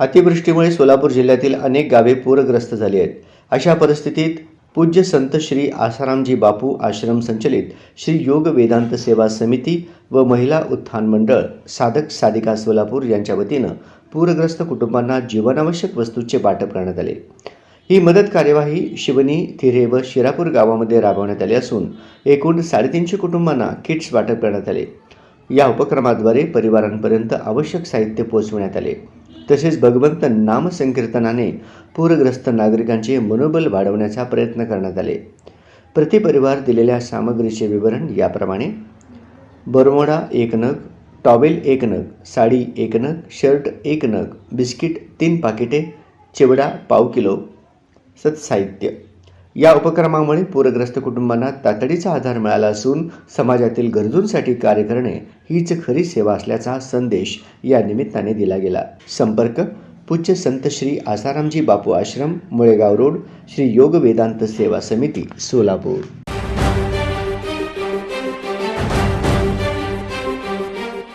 अतिवृष्टीमुळे सोलापूर जिल्ह्यातील अनेक गावे पूरग्रस्त झाली आहेत. अशा परिस्थितीत पूज्य संत श्री आसारामजी बापू आश्रम संचलित श्री योग वेदांत सेवा समिती व महिला उत्थान मंडळ साधक साधिका सोलापूर यांच्या वतीनं पूरग्रस्त कुटुंबांना जीवनावश्यक वस्तूंचे वाटप करण्यात आले. ही मदत कार्यवाही शिवनी थिरे व शिरापूर गावामध्ये राबवण्यात आली असून एकूण साडेतीनशे कुटुंबांना किट्स वाटप करण्यात आले. या उपक्रमाद्वारे परिवारांपर्यंत आवश्यक साहित्य पोहोचविण्यात आले. तसेच भगवंत नामसंकीर्तनाने पूरग्रस्त नागरिकांचे मनोबल वाढवण्याचा प्रयत्न करण्यात आले. प्रतिपरिवार दिलेल्या सामग्रीचे विवरण याप्रमाणे. बरमोडा एक नग टॉवेल एक नग साडी एक नग शर्ट एक नग बिस्किट तीन पाकिटे चिवडा पाव किलो. सत्साहित्य. या उपक्रमामुळे पूरग्रस्त कुटुंबांना तातडीचा आधार मिळाला असून समाजातील गरजूंसाठी कार्य करणे हीच खरी सेवा असल्याचा संदेश या निमित्ताने दिला गेला. संपर्क पूज्य संत श्री आसारामजी बापू आश्रम मुळेगाव रोड श्री योग वेदांत सेवा समिती सोलापूर.